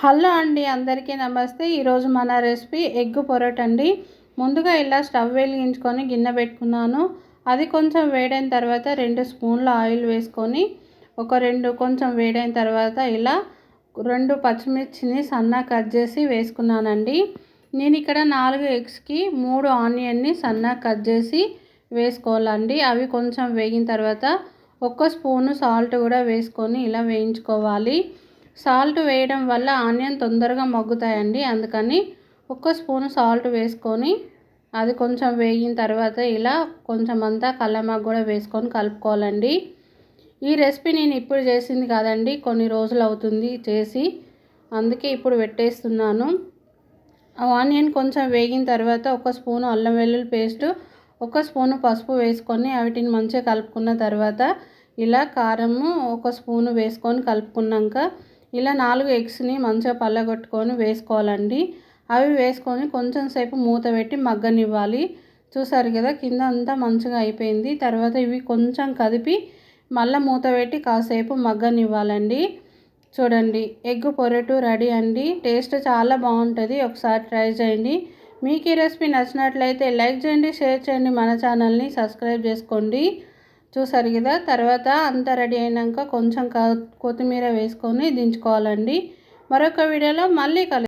Hello అండి అందరికీ నమస్తే. ఈరోజు మన రెసిపీ ఎగ్ పొరట్ అండి. ముందుగా ఇలా స్టవ్ వెలిగించుకొని గిన్నె పెట్టుకున్నాను. అది కొంచెం వేడైన తర్వాత రెండు స్పూన్ల ఆయిల్ వేసుకొని ఒక రెండు కొంచెం వేడైన తర్వాత ఇలా రెండు పచ్చిమిర్చిని సన్న కట్ చేసి వేసుకున్నానండి. నేను ఇక్కడ నాలుగు ఎగ్స్కి మూడు ఆనియన్ని సన్న కట్ చేసి వేసుకోవాలండి. అవి కొంచెం వేగిన తర్వాత ఒక్క స్పూను సాల్ట్ కూడా వేసుకొని ఇలా వేయించుకోవాలి. సాల్ట్ వేయడం వల్ల ఆనియన్ తొందరగా మగ్గుతాయండి. అందుకని ఒక్క స్పూను సాల్ట్ వేసుకొని అది కొంచెం వేగిన తర్వాత ఇలా కొంచెం అంతా కల్లమాకు కూడా వేసుకొని కలుపుకోవాలండి. ఈ రెసిపీ నేను ఇప్పుడు చేసింది కాదండి కొన్ని రోజులు అవుతుంది చేసి. అందుకే ఇప్పుడు పెట్టేస్తున్నాను. ఆనియన్ కొంచెం వేగిన తర్వాత ఒక స్పూను అల్లం వెల్లుల్లి పేస్ట్ ఒక స్పూను పసుపు వేసుకొని వాటిని మంచిగా కలుపుకున్న తర్వాత ఇలా కారము ఒక స్పూను వేసుకొని కలుపుకున్నాక ఇలా నాలుగు ఎగ్స్ని మంచిగా పల్లగొట్టుకొని వేసుకోవాలండి. అవి వేసుకొని కొంచెం సేపు మూత పెట్టి మగ్గనివ్వాలి. చూసారు కదా కింద అంతా మంచిగా అయిపోయింది. తర్వాత ఇవి కొంచెం కదిపి మళ్ళీ మూత పెట్టి కాసేపు మగ్గనివ్వాలండి. చూడండి ఎగ్ పొరటు రెడీ అండి. టేస్ట్ చాలా బాగుంటుంది. ఒకసారి ట్రై చేయండి. మీకు ఈ రెసిపీ నచ్చినట్లయితే లైక్ చేయండి షేర్ చేయండి. మన ఛానల్ని సబ్స్క్రైబ్ చేసుకోండి. చూసారు కదా తర్వాత అంతా రెడీ అయినాక కొంచెం కొత్తిమీర వేసుకొని దించుకోవాలండి. మరొక వీడియోలో మళ్ళీ కలు